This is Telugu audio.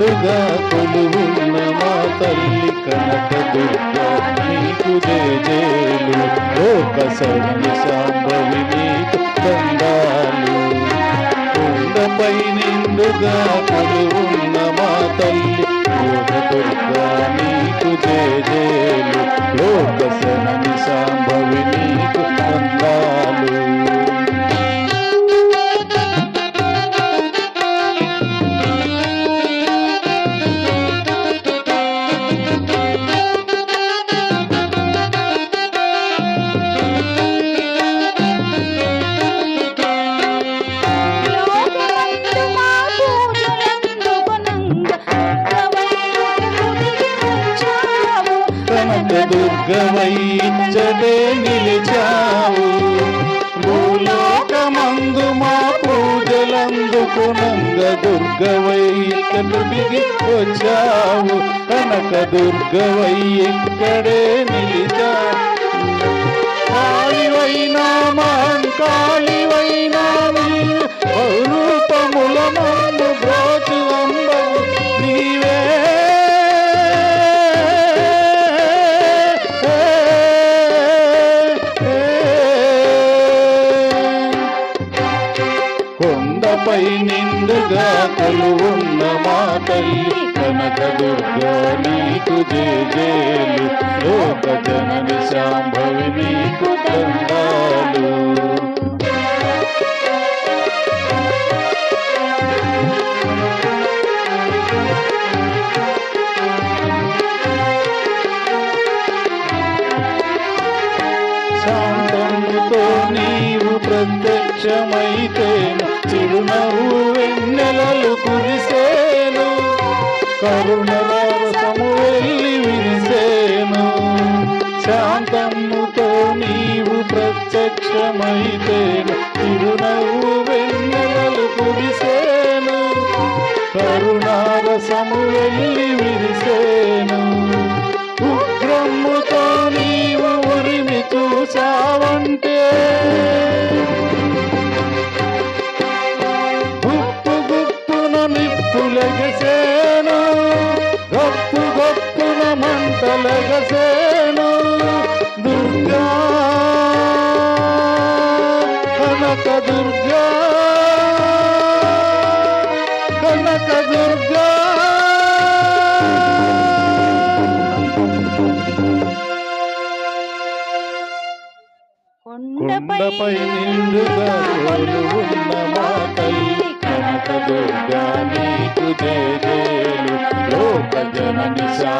కన్నులుగా కొలువున్న మా తల్లి కనక దుర్గా నీకు జయలు. లోక సౌని సాంభవి కనక దుర్గవై ఇచ్చటే నిలిచావు. భూలోకమందు మా పూజలందుకు నంద దుర్గవై ఇక్కడికి వచ్చావు కనక దుర్గవై ఇక్కడే నిలిచావు. కాళివైనా మహంకాళివైనా కొండపై నిండుగా కొలువున్న మా తల్లి కనక దుర్గా నీకు జేజేలు లోక జనని శాంభవి నీకు దండాలు. శాంతముతో నీవు ప్రత్యక్షమైతేను చిరునవ్వు వెన్నెలలు కురిసేను. కరుణరసము వెళ్ళి విరిసేను. శాంతముతో నీవు ప్రత్యక్షమైతేను. చిరునవ్వు వెన్నెలలు కురిసేను. కరుణారసము వెళ్ళి విరిసేను. నిప్పులెగసేను గప్పు గప్పున మంటలెగసేను దుర్గా కనక దుర్గా కనక దుర్గా. కొండపై నిండుగా దుర్గా